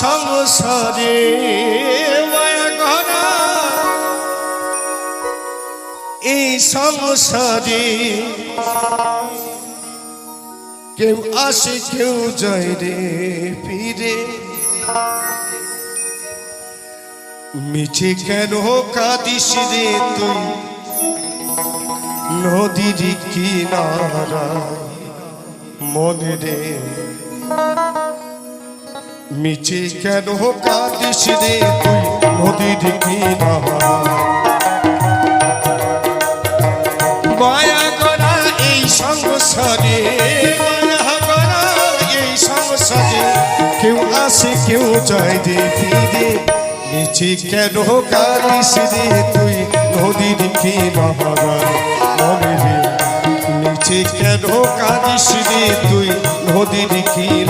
সংসারে এই সংসারে কেউ আসে, কেউ যায় রে ফিরে। মিছে কেন কাঁদিস রে তুই? নদীর কিনারা মনে রে। মিছে কেন কাঁদিস রে তুই? নদীর কিনারা। মায়া করা এই সংসারে এই সংসারে, কেউ আসে, কেউ যায় রে ফিরে। নিচে কেন কাঁদিস রে তুই? নদীর কি মহারাজ মনে রে কেন কাঁদিস রে তুই? নদীর কি নারা